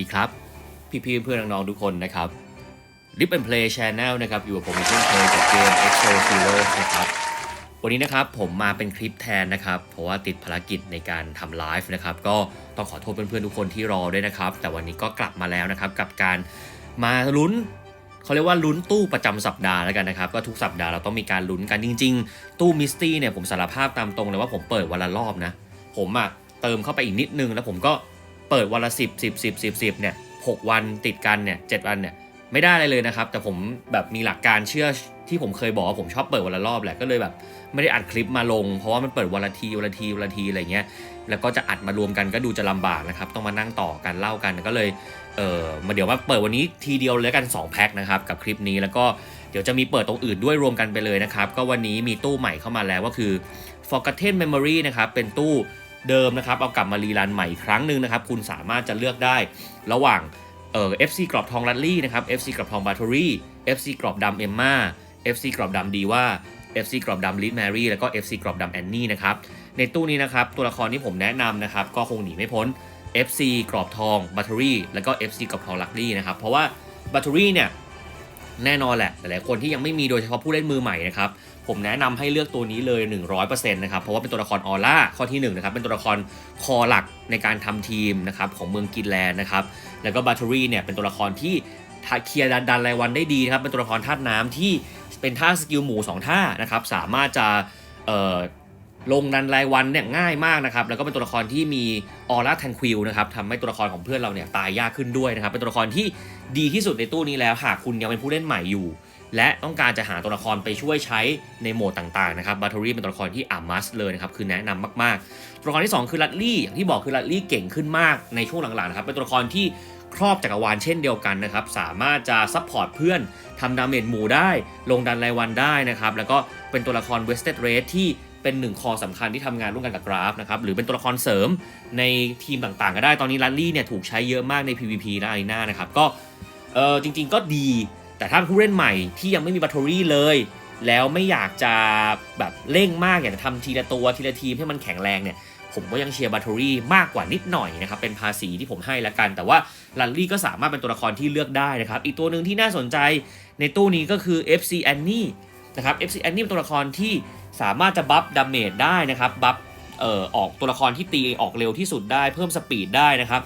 ดีครับ พี่ๆเพื่อนๆน้องๆทุกคนนะครับ Lip and Play Channel นะครับ อยู่กับผมเช่นเคยจากเกม Exo Zero นะครับ วันนี้นะครับผมมาเป็นคลิปแทนนะครับ เพราะว่าติดภารกิจในการทำไลฟ์นะครับ ก็ต้องขอโทษเพื่อนๆทุกคนที่รอด้วยนะครับ แต่วันนี้ก็กลับมาแล้วนะครับกับการมาลุ้นเขาเรียกว่าลุ้นตู้ประจำสัปดาห์แล้วกันนะครับ ก็ทุกสัปดาห์เราต้องมีการลุ้นกันจริง ๆ ตู้มิสตี้เนี่ยผมสารภาพตามตรงเลยว่าผมเปิดวันละรอบนะ ผมอะเติมเข้าไปอีกนิดนึงแล้วผมก็ เปิดวันละสิบสิบสิบสิบสิบเนี่ยหกวันติดกันเนี่ยเจ็ดวันเนี่ยไม่ได้อะไรเลยนะครับ แต่ผมแบบมีหลักการเชื่อที่ผมเคยบอกว่าผมชอบเปิดวันละรอบแหละก็เลยแบบไม่ได้อัดคลิปมาลง เพราะว่ามันเปิดวันละทีวันละทีวันละทีอะไรเงี้ยแล้วก็จะอัดมารวมกันก็ดูจะลำบากนะครับ ต้องมานั่งต่อกันเล่ากันก็เลยเออมาเดี๋ยวว่าเปิดวันนี้ทีเดียวเลยกัน 2 แพ็คนะครับกับคลิปนี้แล้วก็เดี๋ยวจะมีเปิดตรงอื่นด้วยรวมกันไปเลยนะครับ ก็วันนี้มีตู้ใหม่เข้ามาแล้วก็คือ Forgotten Memory นะครับเป็นตู้ เดิมนะครับเอากลับมารีรันใหม่อีกครั้งหนึ่งนะครับคุณสามารถจะเลือกได้ระหว่างเอ่อ FC กรอบทองลัดลี่นะครับ FC กรอบทองบาทอรี่ FC กรอบดำเอมมา FC กรอบดำดีว่า FC กรอบดำลิทแมรี่แล้วก็ FC กรอบดำแอนนี่นะครับในตู้นี้นะครับตัวละครที่ผมแนะนำนะครับก็คงหนีไม่พ้น FC กรอบทองบัตเตอรี่แล้วก็ FC กรอบทองลักลี่นะครับเพราะว่าบัตเตอรี่เนี่ย แน่นอนแหละหลายๆคนที่ยังไม่มีโดยเฉพาะผู้เล่นมือใหม่นะครับผมแนะนำให้เลือกตัวนี้เลย 100%นะครับเพราะว่าเป็นตัวละครออร่าข้อที่1นะครับเป็นตัวละครคอหลักในการทำทีมนะครับของเมืองกินแลนนะครับแล้วก็บัตเตอรี่เนี่ยเป็นตัวละครที่เคลียร์ดันดันรายวันได้ดีนะครับเป็นตัวละครธาตุน้ำที่เป็นท่าสกิลหมูสองท่านะครับสามารถจะ ลงดันรายวันเนี่ยง่ายมากนะครับแล้วก็เป็นตัวละครที่มีออร่าทันควิลนะครับทำให้ตัวละครของเพื่อนเราเนี่ยตายยากขึ้นด้วยนะครับเป็นตัวละครที่ดีที่สุดในตู้นี้แล้วหากคุณยังเป็นผู้เล่นใหม่อยู่ และต้องการจะหาตัวละครไปช่วยใช้ในโหมดต่างๆนะครับบัตเตอรี่เป็นตัวละครที่อามัสเลยนะครับคือแนะนำมากๆ ตัวละครที่ 2 คือลัดลี่อย่างที่บอกคือลัดลี่เก่งขึ้นมากในช่วงหลังๆนะครับเป็นตัวละครที่ครอบจักรวาลเช่นเดียวกันนะครับสามารถจะซัพพอร์ตเพื่อนทำดาเมจหมู่ได้ ลงดันรายวันได้นะครับแล้วก็เป็นตัวละครเวสเทดเรสที่ เป็นหนึ่งคอสำคัญที่ทำงานร่วมกันกับกราฟนะครับหรือเป็นตัวละครเสริมในทีมต่างๆ ก็ได้ตอนนี้ลัดลี่เนี่ยถูกใช้เยอะมากใน PVP และอารีนานะครับก็เออจริง ๆ ก็ดี แต่ถ้าผู้เล่นใหม่ที่ยังไม่มีบัตเตอรี่เลย แล้วไม่อยากจะแบบเร่งมากอยากจะทำทีละตัวทีละทีมให้มันแข็งแรงเนี่ยผมก็ยังเชียร์บัตเตอรี่มากกว่านิดหน่อยนะครับ เป็นภาษีที่ผมให้ละกัน แต่ว่าลันลี่ก็สามารถเป็นตัวละครที่เลือกได้นะครับ อีกตัวหนึ่งที่น่าสนใจในตู้นี้ก็คือ FC Annie นะครับ FC Annie เป็นตัวละครที่ สามารถจะบัฟดาเมจได้นะครับบัฟเอ่อออกตัวละครที่ตีออกเร็วที่สุดได้ เพิ่มสปีดได้นะครับ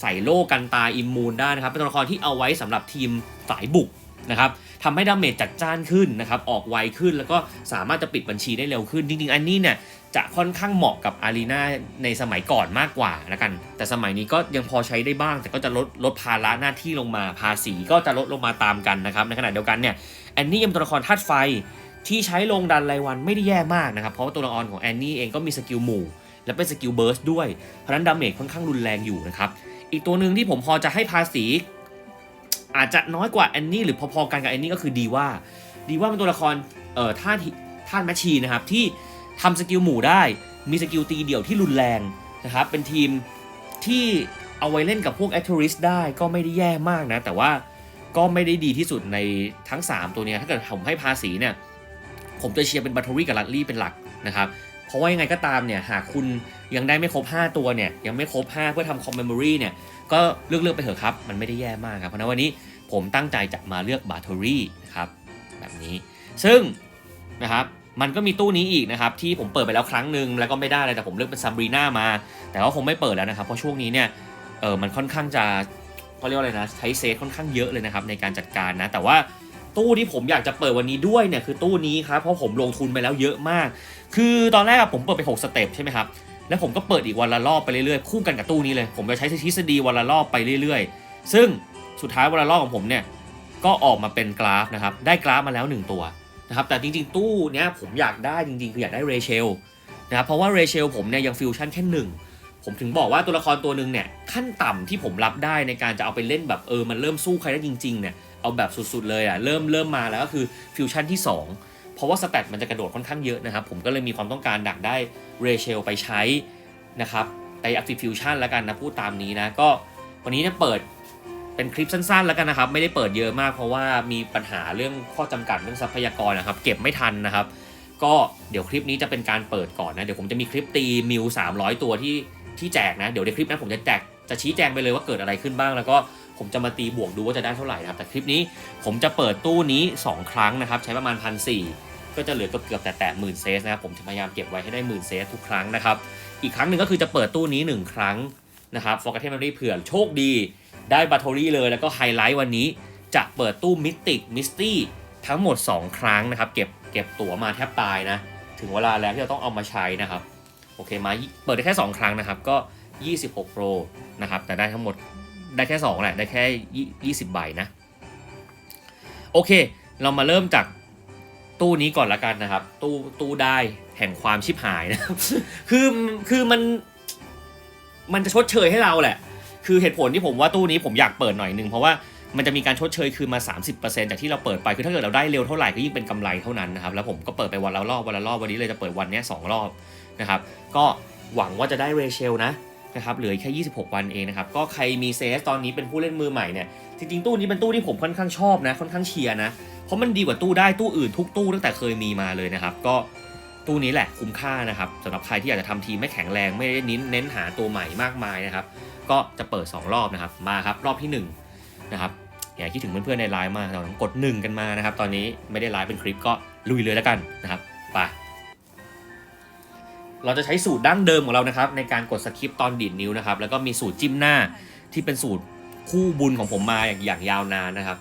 ใส่โล่กันตายอิมมูนได้นะครับเป็นตัวละครที่เอาไว้สำหรับทีมสายบุกนะครับทำให้ดาเมจจัดจ้านขึ้นนะครับออกไวขึ้นแล้วก็สามารถจะปิดบัญชีได้เร็วขึ้นจริงๆอันนี้เนี่ยจะค่อนข้างเหมาะกับอารีนาในสมัยก่อนมากกว่าแล้วกัน แต่สมัยนี้ก็ยังพอใช้ได้บ้าง แต่ก็จะลดลดภาระหน้าที่ลงมาภาษีก็จะลดลงมาตามกันนะครับในขณะเดียวกันเนี่ยแอนนี่ยังเป็นตัวละครธาตุไฟ ที่ใช้ลงดันรายวันไม่ได้แย่มากนะครับ เพราะว่าตัวละครของแอนนี่เองก็มีสกิลหมู่ และเป็นสกิลเบิร์สด้วย เพราะนั้นดาเมจค่อนข้างรุนแรงอยู่นะครับ อีกตัวหนึ่งที่ผมพอจะให้ภาษี อาจจะน้อยกว่าแอนนี่หรือพอๆกันกับแอนนี่ก็คือดีว่า ดีว่าเป็นตัวละครเอ่อท่าที่ท่านแมชชีนะครับที่ทำสกิลหมู่ได้มีสกิลตีเดี่ยวที่รุนแรงนะครับเป็นทีมที่เอาไว้เล่นกับพวกแอคทริสได้ก็ไม่ได้แย่มากนะ แต่ว่าก็ไม่ได้ดีที่สุดในทั้ง 3 ตัวเนี้ยถ้าเกิดผมให้ภาษีเนี่ย ผมจะเชียร์เป็นบัตเตอรี่กับลัดลี่เป็นหลักนะครับเพราะว่ายังไงก็ตามเนี่ยหากคุณยังได้ไม่ครบ 5 ตัวเนี่ยยังไม่ครบ 5 เพื่อทำคอมเมมโมรีเนี่ยก็เลือกเลือกไปเถอะครับ มันไม่ได้แย่มากครับ เพราะนั้นวันนี้ผมตั้งใจจะมาเลือกบัตเตอรี่นะครับแบบนี้ ซึ่งนะครับมันก็มีตู้นี้อีกนะครับ ที่ผมเปิดไปแล้วครั้งหนึ่งแล้วก็ไม่ได้เลยแต่ผมเลือกเป็นซัมบรีน่ามา แต่ว่าคงไม่เปิดแล้วนะครับ เพราะช่วงนี้เนี่ยเออมันค่อนข้างจะเขาเรียกว่าอะไรนะใช้เซฟค่อนข้างเยอะเลยนะครับในการจัดการนะแต่ว่า ตู้ที่ผมอยากจะเปิดวันนี้ด้วยเนี่ยคือตู้นี้ครับเพราะผมลงทุนไปแล้วเยอะมาก คือตอนแรกผมเปิดไป6สเต็ปใช่ไหมครับแล้วผมก็เปิดอีกวันละรอบไปเรื่อยๆคู่กันกับตู้นี้เลย ผมจะใช้ทฤษฎีวันละรอบไปเรื่อยๆ ซึ่งสุดท้ายวันละรอบของผมเนี่ยก็ออกมาเป็นกราฟนะครับได้กราฟมาแล้ว 1 ตัวนะครับแต่จริงๆ ตู้เนี้ยผมอยากได้จริงๆ คืออยากได้เรเชลนะครับเพราะว่าเรเชลผมเนี่ยยังฟิวชั่นแค่หนึ่งผมถึงบอกว่าตัวละครตัวหนึ่งเนี่ยขั้นต่ำที่ผมรับได้ในการจะเอาไปเล่นแบบเออมันเริ่มสู้ใครได้จริงๆเนี่ย เอาแบบสุดๆเลยอะเริ่มเริ่มมาแล้วก็คือฟิวชั่นที่ 2 เพราะว่าสแตทมันจะกระโดดค่อนข้างเยอะนะครับ ผมก็เลยมีความต้องการดักได้เรเชลไปใช้นะครับไป Active Fusion แล้วกันนะพูดตามนี้นะก็วันนี้เนี่ยเปิดเป็นคลิปสั้นๆแล้วกันนะครับ ไม่ได้เปิดเยอะมากเพราะว่ามีปัญหาเรื่องข้อจำกัดเรื่องทรัพยากรนะครับ เก็บไม่ทันนะครับ ก็เดี๋ยวคลิปนี้จะเป็นการเปิดก่อนนะ เดี๋ยวผมจะมีคลิปตีมิว300 ตัวที่ที่แจกนะ เดี๋ยวในคลิปนั้นผมจะแจกจะชี้แจงไปเลยว่าเกิดอะไรขึ้นบ้างแล้วก็ ผมจะมาตีบวกดูว่าจะได้เท่าไหร่นะครับ แต่คลิปนี้ผมจะเปิดตู้นี้ 2 ครั้งนะครับ ใช้ประมาณพันสก็จะเหลือเกือบแต่แต่หมื่นเซสนะครับ ผมจะพยายามเก็บไว้ให้ได้หมื่นเซสทุกครั้งนะครับ อีกครั้งหนึ่งก็คือจะเปิดตู้นี้ 1 ครั้งนะครับฟอร์กเทมเมอรี่เผื่อโชคดี ได้บัตเทอรี่เลยแล้วก็ไฮไลท์วันนี้จะเปิดตู้มิติกมิสตี้ทั้งหมด 2 ครั้งนะครับ เก็บเก็บตั๋วมาแทบตายนะ ถึงเวลาแล้วที่เราต้องเอามาใช้นะครับ โอเคมาเปิดได้แค่ 2 ครั้งนะครับ ก็ 26 Pro นะครับ แต่ได้ทั้งหมด ได้แค่ 2 แหละ ได้แค่ 20 ใบนะ โอเค เรามาเริ่มจากตู้นี้ก่อนละกันนะครับ ตู้ตู้ได้แห่งความชิบหายนะครับ คือคือมันมันจะชดเชยให้เราแหละ คือเหตุผลที่ผมว่าตู้นี้ผมอยากเปิดหน่อยนึงเพราะว่ามันจะมีการชดเชยคืนมา 30%จากที่เราเปิดไป คือถ้าเกิดเราได้เร็วเท่าไหร่ก็ยิ่งเป็นกำไรเท่านั้นนะครับ แล้วผมก็เปิดไปวันละรอบวันละรอบวันนี้เลยจะเปิดวันนี้สองรอบนะครับ ก็หวังว่าจะได้เรเชลนะ นะครับเหลือแค่ 26 วันเองนะครับ ก็ใครมีเซสตอนนี้เป็นผู้เล่นมือใหม่เนี่ย จริงๆ ตู้นี้เป็นตู้ที่ผมค่อนข้างชอบนะ ค่อนข้างเชียร์นะ เพราะมันดีกว่าตู้ได้ตู้อื่นทุกตู้ตั้งแต่เคยมีมาเลยนะครับ ก็ตู้นี้แหละคุ้มค่านะครับสำหรับใครที่อยากจะทำทีมไม่แข็งแรงไม่ได้เน้นเน้นหาตัวใหม่มากมายนะครับ ก็จะเปิด 2 รอบนะครับ มาครับรอบที่1นะครับอย่าคิดถึงเพื่อนๆในไลน์มากเรากด 1 กันมานะครับ ตอนนี้ไม่ได้ไลฟ์เป็นคลิปก็ลุยเลยแล้วกันนะครับไป เราจะใช้สูตรดั้งเดิมของเรานะครับ ในการกดสคริปต์ตอนดีดนิ้วนะครับ แล้วก็มีสูตรจิ้มหน้าที่เป็นสูตรคู่บุญของผมมาอย่างอย่างยาวนานนะครับ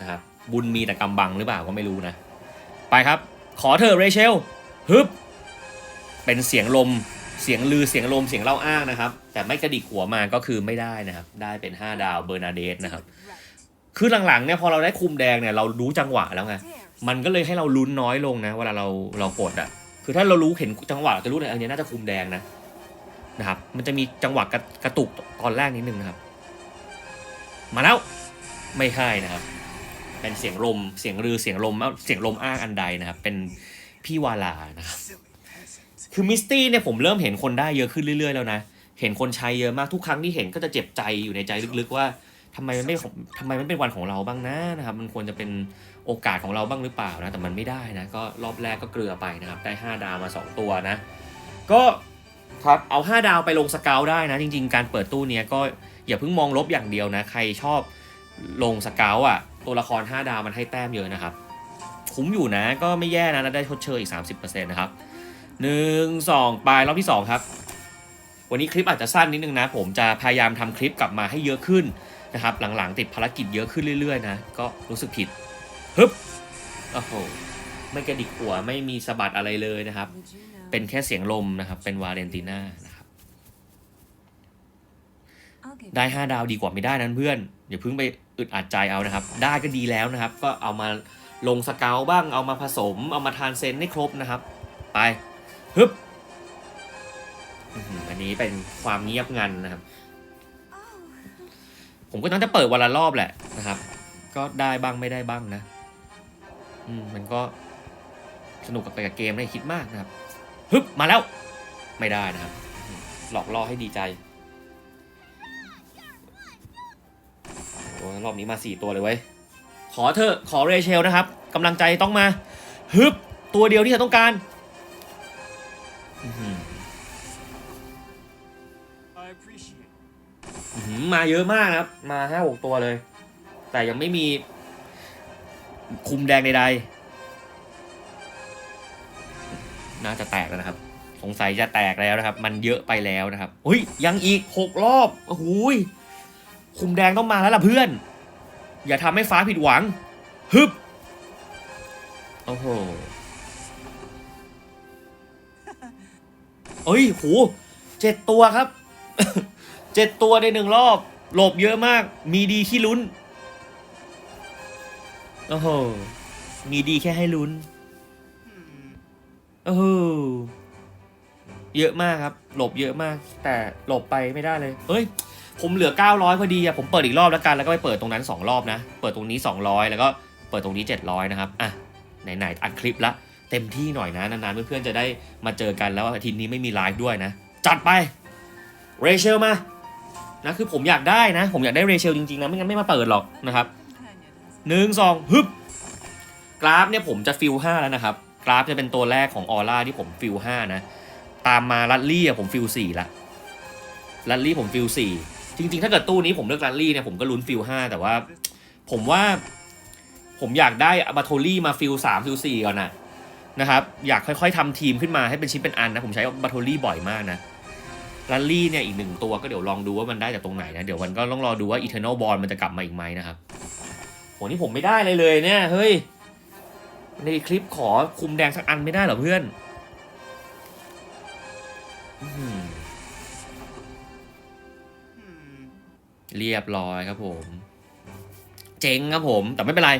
นะครับ บุญมีแต่กำบังหรือเปล่าก็ไม่รู้นะ ไปครับ ขอเธอเรเชลฮึบเป็นเสียงลมเสียงลือเสียงลมเสียงเล่าอ้างนะครับ แต่ไม่กระดิกหัวมาก็คือไม่ได้นะครับ ได้เป็น 5 ดาวเบอร์นาเดสนะครับ คือหลังๆเนี่ยพอเราได้คุมแดงเนี่ยเรารู้จังหวะแล้วไงมันก็เลยให้เราลุ้นน้อยลงนะ เวลาเราเรากดอะ คือถ้าเรารู้เห็นจังหวะเราจะรู้เลยอันนี้น่าจะคุมแดงนะนะครับ มันจะมีจังหวะกระกระตุกตอนแรกนิดนึงนะครับ มาแล้วไม่ใช่นะครับ เป็นเสียงลมเสียงรือ เสียงลมเสียงลมอ้างอันใดนะครับ เป็นพี่วาลานะครับ คือมิสตี้เนี่ยผมเริ่มเห็นคนได้เยอะขึ้นเรื่อยๆแล้วนะ เห็นคนใช้เยอะมากทุกครั้งที่เห็นก็จะเจ็บใจอยู่ในใจลึกๆว่า ทำไมมันไม่ของทำไมมันเป็นวันของเราบ้างนะนะครับ มันควรจะเป็นโอกาสของเราบ้างหรือเปล่านะ แต่มันไม่ได้นะ ก็รอบแรกก็เกลือไปนะครับ ได้ 5 ดาวมา 2 ตัวนะ ก็ครับเอา 5 ดาวไปลงสเกลได้นะ จริง ๆ การเปิดตู้เนี้ยก็อย่าเพิ่งมองลบอย่างเดียวนะ ใครชอบลงสเกลอะ ตัวละคร 5 ดาวมันให้แต้มเยอะนะครับ คุ้มอยู่นะ ก็ไม่แย่นะ แล้วได้ชดเชยอีก 30%นะครับหนึ่งสองไปรอบที่สองครับ วันนี้คลิปอาจจะสั้นนิดนึงนะ ผมจะพยายามทำคลิปกลับมาให้เยอะขึ้น นะครับหลังๆติดภารกิจเยอะขึ้นเรื่อยๆนะก็รู้สึกผิดฮึบโอ้โหไม่กระดิกหัวไม่มีสะบัดอะไรเลยนะครับ เป็นแค่เสียงลมนะครับ เป็นวาเลนติน่านะครับได้ 5 ดาวดีกว่าไม่ได้นั้นเพื่อนอย่าเพิ่งไปอึดอัดใจเอานะครับ ได้ก็ดีแล้วนะครับ ก็เอามาลงสเกลบ้างเอามาผสม เอามาทานเซนให้ครบนะครับ ไปฮึบอื้อหืออันนี้เป็นความเงียบงันนะครับ ผมก็ต้องจะเปิดวันละรอบแหละนะครับ ก็ได้บ้างไม่ได้บ้างนะ อืมมันก็สนุกกับไปกับเกมไม่คิดมากนะครับฮึบมาแล้ว ไม่ได้นะครับ หลอกล่อให้ดีใจโอ้รอบนี้มาสี่ตัวเลยเว้ยขอเถอขอเรเชลนะครับกำลังใจต้องมาฮึบตัวเดียวที่เธอต้องการอื มาเยอะมากครับ มาห้าหกตัวเลย แต่ยังไม่มี คุมแดงใดๆ น่าจะแตกแล้วนะครับ สงสัยจะแตกแล้วนะครับ มันเยอะไปแล้วนะครับเฮ้ยยังอีกหกรอบโอ้โหยคุมแดงต้องมาแล้วล่ะเพื่อน อย่าทำให้ฟ้าผิดหวัง ฮึบ โอ้โหเอ้ยโหเจ็ดตัวครับ เจ็ดตัวในหนึ่งรอบ หลบเยอะมาก มีดีขี้ลุ้น โอ้โห มีดีแค่ให้ลุ้น โอ้โห เยอะมากครับ หลบเยอะมาก แต่หลบไปไม่ได้เลย เฮ้ย ผมเหลือ 900 พอดีอะผมเปิดอีกรอบแล้วกัน แล้วก็ไปเปิดตรงนั้น 2 รอบนะ เปิดตรงนี้ 200 แล้วก็เปิดตรงนี้ 700 นะครับ อะ ไหนๆ อัดคลิปละ เต็มที่หน่อยนะ นานๆ เพื่อนๆ จะได้มาเจอกันแล้วอาทิตย์นี้ไม่มีไลฟ์ด้วยนะ จัดไป เรเชลมา นะคือผมอยากได้นะ ผมอยากได้เรเชลจริงๆนะไม่งั้นไม่มาเปิดหรอกนะครับหนึ่งสองฮึบกราฟเนี่ยผมจะฟิลห้าแล้วนะครับ กราฟจะเป็นตัวแรกของออร่าที่ผมฟิลห้านะ ตามมาลัดลี่อะผมฟิลสี่ละลัดลี่ผมฟิลสี่จริงๆ ถ้าเกิดตู้นี้ผมเลือกลันลี่เนี่ยผมก็ลุ้นฟิลห้าแต่ว่า ผมว่า ผมอยากได้บาโทลี่มาฟิลสามฟิลสี่ก่อนนะนะครับ อยากค่อยๆทำทีมขึ้นมาให้เป็นชิ้นเป็นอันนะ ผมใช้บาโทลี่บ่อยมากนะ ลันลี่เนี่ยอีกหนึ่งตัวก็เดี๋ยวลองดูว่ามันได้จากตรงไหนนะ เดี๋ยวมันก็ต้องรอดูว่าอีเทอร์น l บอลมันจะกลับมาอีกไหมนะครับโหนี่ผมไม่ได้เลยเลยเนี่ยเฮ้ยในคลิปขอคุมแดงสักอันไม่ได้เหรอเพื่อนเรียบร้อยครับผม เจ๊งครับผม แต่ไม่เป็นไร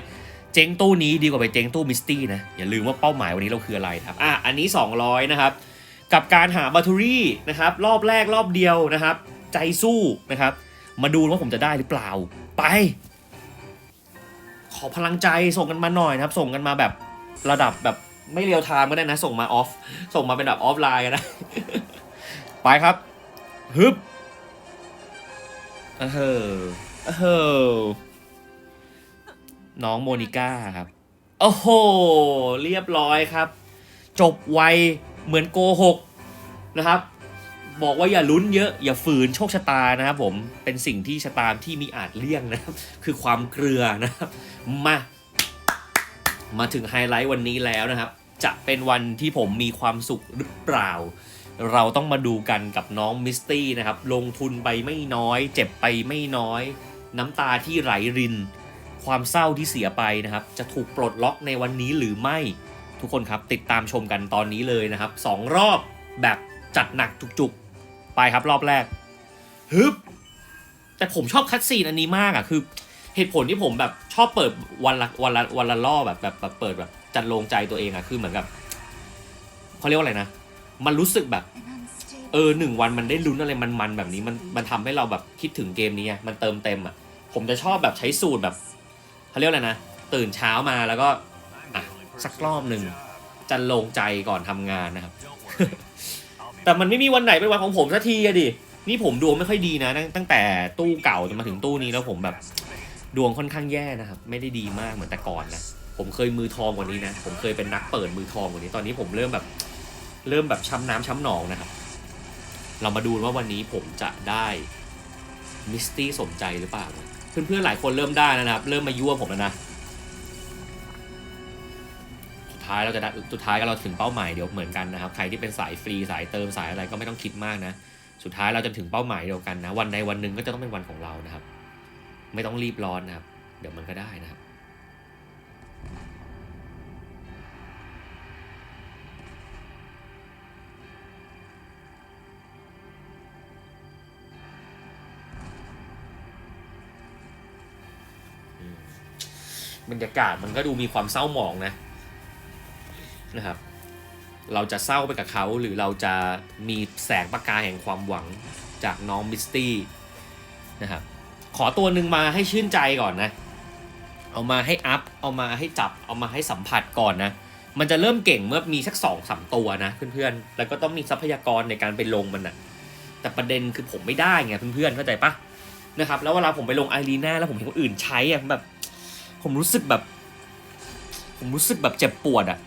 เจ๊งตู้นี้ดีกว่าไปเจ๊งตู้มิสตี้นะ อย่าลืมว่าเป้าหมายวันนี้เราคืออะไรครับ อะ อันนี้ 200 นะครับ กับการหาบัตเตอรี่นะครับรอบแรกรอบเดียวนะครับ ใจสู้นะครับ มาดูว่าผมจะได้หรือเปล่า ไป ขอพลังใจส่งกันมาหน่อยนะครับ ส่งกันมาแบบระดับแบบไม่เรียวไทม์ก็ได้นะ ส่งมาออฟส่งมาเป็นแบบออฟไลน์ก็ได้ไปครับ ฮึบเออเฮ้ออน้องโมนิก้าครับ โอ้โห เรียบร้อยครับ จบไว เหมือนโกหกนะครับ บอกว่าอย่าลุ้นเยอะ อย่าฝืนโชคชะตานะครับผมเป็นสิ่งที่ชะตาที่มีอาจเลี่ยงนะครับ คือความเกลือนะครับ มา มาถึงไฮไลท์วันนี้แล้วนะครับ จะเป็นวันที่ผมมีความสุขหรือเปล่า เราต้องมาดูกันกับน้องมิสตี้นะครับ ลงทุนไปไม่น้อย เจ็บไปไม่น้อย น้ำตาที่ไหลริน ความเศร้าที่เสียไปนะครับ จะถูกปลดล็อกในวันนี้หรือไม่ ทุกคนครับติดตามชมกันตอนนี้เลยนะครับสองรอบแบบจัดหนักจุกๆ ไปครับรอบแรกฮึบแต่ผมชอบคัดซีนอันนี้มากอะคือ เหตุผลที่ผมแบบชอบเปิดวันละวันละวันละรอบแบบแบบแบบเปิดแบบจัดลงใจตัวเองอะคือเหมือนกับเขาเรียกว่าอะไรนะ มันรู้สึกแบบ เออหนึ่งวันมันได้ลุ้นอะไรมันๆแบบนี้ มันมันทำให้เราแบบคิดถึงเกมนี้อะมันเติมเต็มอะผมจะชอบแบบใช้สูตรแบบเขาเรียกว่าอะไรนะ ตื่นเช้ามาแล้วก็ สักรอบหนึ่งจันลงใจก่อนทำงานนะครับ แต่มันไม่มีวันไหนเป็นวันของผมสักทีอะดิ นี่ผมดวงไม่ค่อยดีนะ ตั้งแต่ตู้เก่าจนมาถึงตู้นี้แล้วผมแบบ ดวงค่อนข้างแย่นะครับ ไม่ได้ดีมากเหมือนแต่ก่อนนะ ผมเคยมือทองกว่านี้นะ ผมเคยเป็นนักเปิดมือทองกว่านี้ ตอนนี้ผมเริ่มแบบ เริ่มแบบช้ำน้ำช้ำหนองนะครับ เรามาดูว่าวันนี้ผมจะได้มิสตี้สมใจหรือเปล่า เพื่อนๆหลายคนเริ่มได้นะครับ เริ่มมายั่วผมแล้วนะ ท้ายเราจะได้สุดท้ายก็เราถึงเป้าหมายเดียวเหมือนกันนะครับ ใครที่เป็นสายฟรีสายเติมสายอะไรก็ไม่ต้องคิดมากนะ สุดท้ายเราจะถึงเป้าหมายเดียวกันนะ วันใดวันหนึ่งก็จะต้องเป็นวันของเรานะครับ ไม่ต้องรีบร้อนนะครับ เดี๋ยวมันก็ได้นะครับบรรยากาศมันก็ดูมีความเศร้าหมองนะ นะครับ เราจะเศร้าไปกับเขาหรือเราจะมีแสงประกายแห่งความหวังจากน้องมิสตี้นะครับ ขอตัวหนึ่งมาให้ชื่นใจก่อนนะ เอามาให้อัพ เอามาให้จับ เอามาให้สัมผัสก่อนนะ มันจะเริ่มเก่งเมื่อมีสักสองสามตัวนะเพื่อนๆ แล้วก็ต้องมีทรัพยากรในการไปลงมันนะแต่ประเด็นคือผมไม่ได้ไงเพื่อนๆ เข้าใจปะนะครับ แล้วเวลาผมไปลงไอรีนาแล้วผมเห็นคนอื่นใช้อะแบบ ผมรู้สึกแบบ ผมรู้สึกแบบเจ็บปวดอะ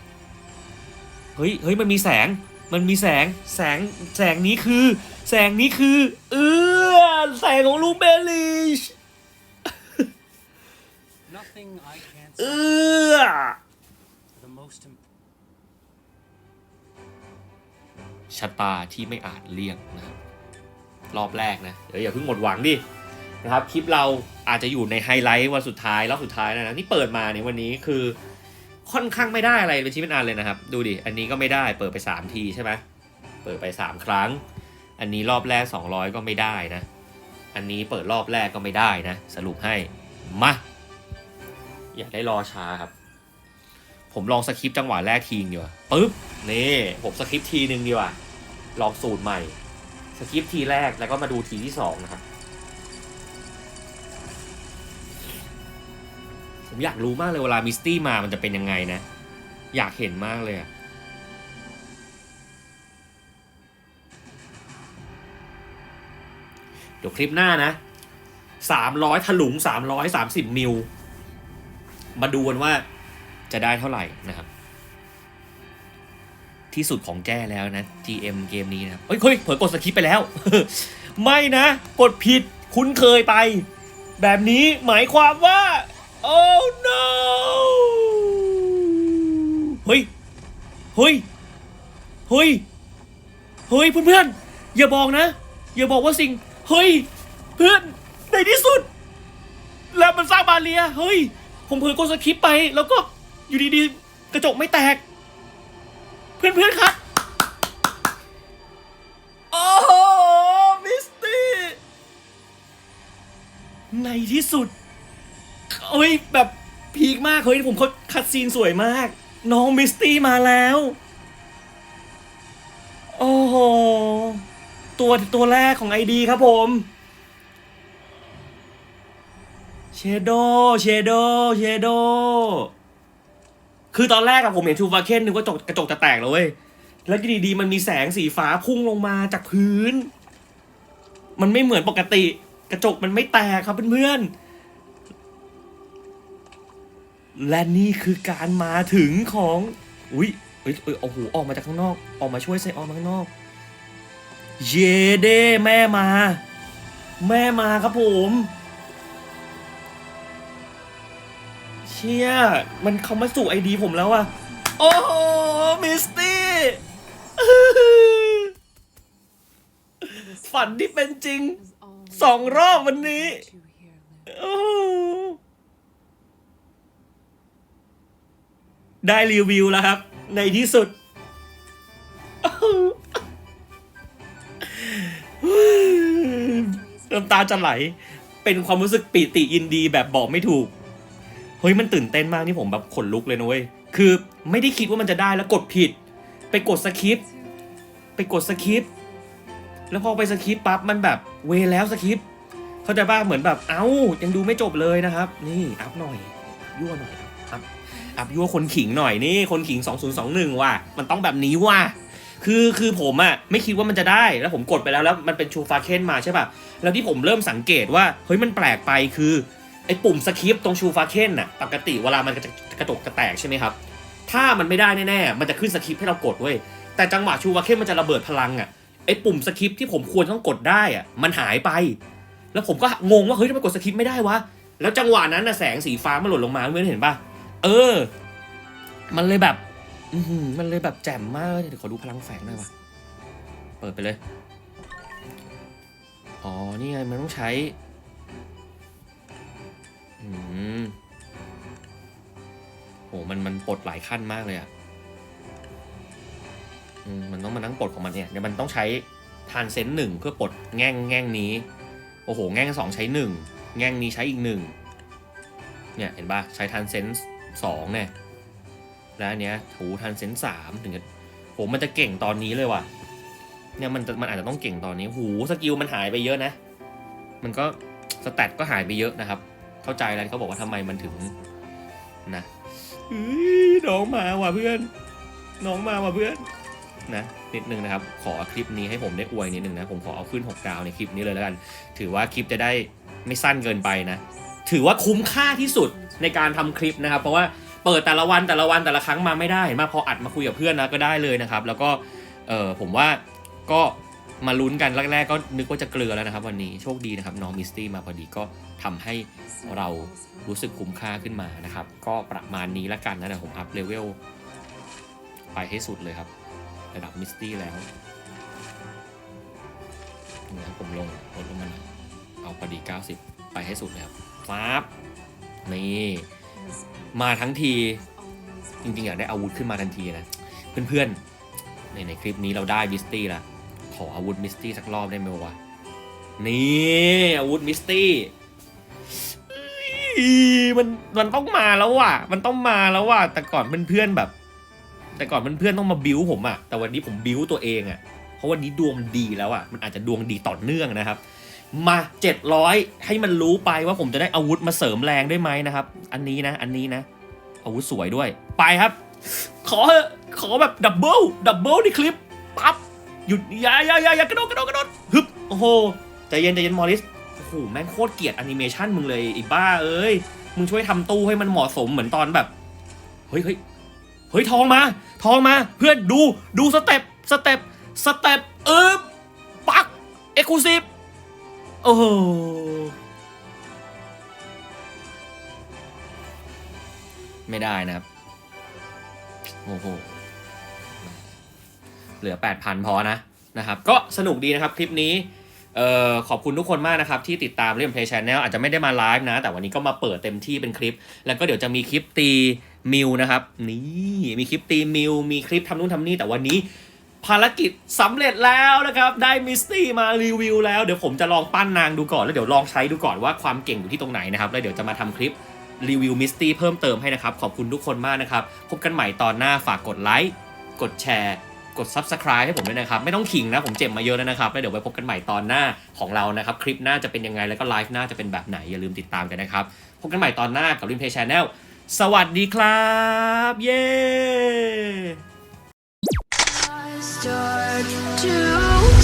ฮ้ยเฮ้ยมันมีแสง มันมีแสง แสง แสงนี้คือ แสงนี้คือ เออแสงของลูกเบลลิช Nothing I can't เอ say อ the most important. ชะตาที่ไม่อาจเลี่ยงนะครับรอบแรกนะ เดี๋ยวอย่าเพิ่งหมดหวังดินะครับ คลิปเราอาจจะอยู่ในไฮไลท์วันสุดท้ายรอบสุดท้ายแล้วนะนี่เปิดมาในยวันนี้คือ ค่อนข้างไม่ได้อะไรเป็นชิ้นเป็นอันเลยนะครับ ดูดิ อันนี้ก็ไม่ได้เปิดไป 3 ทีใช่ไหมเปิดไป 3 ครั้ง อันนี้รอบแรก 200 ก็ไม่ได้นะ อันนี้เปิดรอบแรกก็ไม่ได้นะ สรุปให้มาอย่าได้รอช้าครับ ผมลองสคริปต์จังหวะแรกทีนึงดีกว่าปึ๊บนี่ผมสคริปต์ทีนึงดีกว่าลองสูตรใหม่สคริปต์ทีแรกแล้วก็มาดูทีที่สองนะครับ ผมอยากรู้มากเลยเวลามิสตี้มามันจะเป็นยังไงนะ อยากเห็นมากเลยอะเดี๋ยวคลิปหน้านะสามร้อยถลุงสามร้อยสามสิบมิล มาดูกันว่าจะได้เท่าไหร่นะครับ ที่สุดของแจ้แล้วนะ GM เกมนี้นะเฮ้ยเฮ้ยเผลอกดสคริปไปแล้ว ไม่นะ กดผิดคุ้นเคยไป แบบนี้หมายความว่า oh no เฮ้ยเฮ้ยเฮ้ยเฮ้ยเพื่อนๆอย่าบอกนะ อย่าบอกว่าสิ่งเฮ้ยเพื่อนในที่สุด แล้วมันสร้างบาเรียเฮ้ย ผมเผลอกดสคริปไป แล้วก็อยู่ดีๆ กระจกไม่แตก เพื่อนๆครับโอ้โหมิสตี้ในที่สุด เฮ้ยแบบพีคมากเฮ้ยผมเขาคัดซีนสวยมาก น้องมิสตี้มาแล้ว โอ้โห ตัวตัวแรกของไอดีครับผมเชโดเชโดเชโดคือตอนแรกอะผมเห็นชูฟาเคนนึกว่ากระจกกระจกจะแตกเลยเว้ยแล้วดีๆมันมีแสงสีฟ้าพุ่งลงมาจากพื้น มันไม่เหมือนปกติ กระจกมันไม่แตกครับเพื่อนๆ และนี่คือการมาถึงของ อุ้ยเอ้ยเอ้ยโอ้โหออกมาจากข้างนอก ออกมาช่วยไซออนมาข้างนอก เยเดแม่มา แม่มาครับผมเชี่ยมันเขามาสู่ไอดีผมแล้วอะโอ้โหมิสตี้ฝันที่เป็นจริงสองรอบวันนี้โอ้โห ได้รีวิวแล้วครับ ในที่สุด น้ำตาจะไหล เป็นความรู้สึกปิติยินดีแบบบอกไม่ถูก เฮ้ยมันตื่นเต้นมากนี่ผมแบบขนลุกเลยนะเว้ย คือไม่ได้คิดว่ามันจะได้แล้วกดผิด ไปกดสคริปต์ไปกดสคริปต์แล้วพอไปสคริปต์ปั๊บมันแบบเวแล้วสคริปต์เข้าใจป่ะเหมือนแบบเอ้ายังดูไม่จบเลยนะครับ นี่อัพหน่อยยั่วหน่อย ครับอัพยั่วคนขิงหน่อยนี่คนขิง 2021 ว่ะ มันต้องแบบนี้ว่ะ คือคือผมอะไม่คิดว่ามันจะได้แล้วผมกดไปแล้วแล้วมันเป็นชูฟาเคนมาใช่ป่ะ แล้วที่ผมเริ่มสังเกตว่าเฮ้ยมันแปลกไปคือไอ้ปุ่มสคริปต์ตรงชูฟาเคนน่ะปกติเวลามันจะกระจกกระแตกใช่ไหมครับ ถ้ามันไม่ได้แน่ๆมันจะขึ้นสคริปต์ให้เรากดเว้ยแต่จังหวะชูฟาเคนมันจะระเบิดพลังอะไอ้ปุ่มสคริปต์ที่ผมควรต้องกดได้อะมันหายไป แล้วผมก็งงว่าเฮ้ยทำไมกดสคริปต์ไม่ได้วะแล้วจังหวะนั้นน่ะแสงสีฟ้ามันหล่นลงมาเพื่อนเห็นปะ เออ มันเลยแบบมันเลยแบบแจ่มมากเดี๋ยวขอดูพลังแฝงหน่อยวะเปิดไปเลย อ๋อ นี่ไง มันต้องใช้ อืมโห มันมันปลดหลายขั้นมากเลยอะ่ะอืมมันต้องมานั่งปลดของมันเนี่ยเดี๋ยวมันต้องใช้ทานเซนหนึ่งเพื่อปลดแง่งแง่งนี้ โอ้โห แง่งสองใช้หนึ่ง แง่งนี้ใช้อีกหนึ่ง เนี่ยเห็นปะใช้ทานเซนส องเนี่ยแล้วอันเนี้ยถูทานเซนสามถึงจะโหมันจะเก่งตอนนี้เลยว่ะ เนี่ยมันจะมันอาจจะต้องเก่งตอนนี้หูสกิลมันหายไปเยอะนะ มันก็สแตทก็หายไปเยอะนะครับ เข้าใจแล้วเขาบอกว่าทำไมมันถึงนะน้องมาว่ะเพื่อน น้องมาว่ะเพื่อนนะนิดนึงนะครับ ขอคลิปนี้ให้ผมได้อวยนิดนึงนะ ผมขอเอาขึ้น 6 ดาวในคลิปนี้เลยแล้วกัน ถือว่าคลิปจะได้ไม่สั้นเกินไปนะ ถือว่าคุ้มค่าที่สุดในการทำคลิปนะครับ เพราะว่าเปิดแต่ละวันแต่ละวันแต่ละครั้งมาไม่ได้มาพออัดมาคุยกับเพื่อนนะก็ได้เลยนะครับ แล้วก็เออผมว่าก็มาลุ้นกันแรกๆก็นึกว่าจะเกลือแล้วนะครับ วันนี้โชคดีนะครับน้องมิสตี้มาพอดีก็ทำให้เรารู้สึกคุ้มค่าขึ้นมานะครับ ก็ประมาณนี้ละกันนะเดี๋ยวผมอัพเลเวลไปให้สุดเลยครับ ระดับมิสตี้แล้วนะครับผมลงลดลงมาหน่อยเอาพอดี 90 ไปให้สุดเลยครับ ฟ้าบนี่มาทั้งที จริงๆ อยากได้อาวุธขึ้นมาทันทีนะ เพื่อนๆ ในในคลิปนี้เราได้มิสตี้ละขออาวุธมิสตี้สักรอบได้ไหมวะ นี่อาวุธมิสตี้อีมันมันต้องมาแล้วว่ะ มันต้องมาแล้วว่ะ แต่ก่อนเพื่อนๆแบบ แต่ก่อนเพื่อนๆต้องมาบิ้วผมอะแต่วันนี้ผมบิ้วตัวเองอะเพราะวันนี้ดวงมันดีแล้วอะมันอาจจะดวงดีต่อเนื่องนะครับ มา 700 ให้มันรู้ไปว่าผมจะได้อาวุธมาเสริมแรงได้ไหมนะครับ อันนี้นะ อันนี้นะ อาวุธสวยด้วย ไปครับ ขอขอแบบดับเบิลดับเบิลในคลิป ปั๊บ หยุดอย่าอย่าอย่าอย่ากระโดดกระโดดกระโดดฮึบ โอ้โห ใจเย็นใจเย็นมอริส โอ้โห แม่งโคตรเกลียดแอนิเมชันมึงเลยไอีบ้าเอ้ย มึงช่วยทำตู้ให้มันเหมาะสมเหมือนตอนแบบ เฮ้ยเฮ้ยเฮ้ยทองมา ทองมา เพื่อนดู ดูสเต็ป สเต็ป สเต็ปเออปัก เอ็กซ์คลูซีฟ โอ้โหไม่ได้นะครับ โอ้โห เหลือ 8,000 พอนะนะครับ ก็สนุกดีนะครับคลิปนี้เอ่อขอบคุณทุกคนมากนะครับที่ติดตามเรื่อง Play Channel อาจจะไม่ได้มาไลฟ์นะ แต่วันนี้ก็มาเปิดเต็มที่เป็นคลิป แล้วก็เดี๋ยวจะมีคลิปตีมิวนะครับ นี่ มีคลิปตีมิวมีคลิปทำนู่นทำนี่แต่วันนี้ ภารกิจสำเร็จแล้วนะครับ ได้มิสตี้มารีวิวแล้วเดี๋ยวผมจะลองปั้นนางดูก่อน แล้วเดี๋ยวลองใช้ดูก่อนว่าความเก่งอยู่ที่ตรงไหนนะครับ แล้วเดี๋ยวจะมาทำคลิปรีวิวมิสตี้เพิ่มเติมให้นะครับ ขอบคุณทุกคนมากนะครับ พบกันใหม่ตอนหน้าฝากกดไลค์กดแชร์กด Subscribe ให้ผมด้วยนะครับ ไม่ต้องขิงนะ ผมเจ็บมาเยอะแล้วนะครับแล้วเดี๋ยวไว้พบกันใหม่ตอนหน้าของเรานะครับ คลิปหน้าจะเป็นยังไงแล้วก็ไลฟ์หน้าจะเป็นแบบไหนอย่าลืมติดตามกันนะครับพบกันใหม่ตอนหน้ากับริมเพย์ชแนลสวัสดีครับ เย้ start to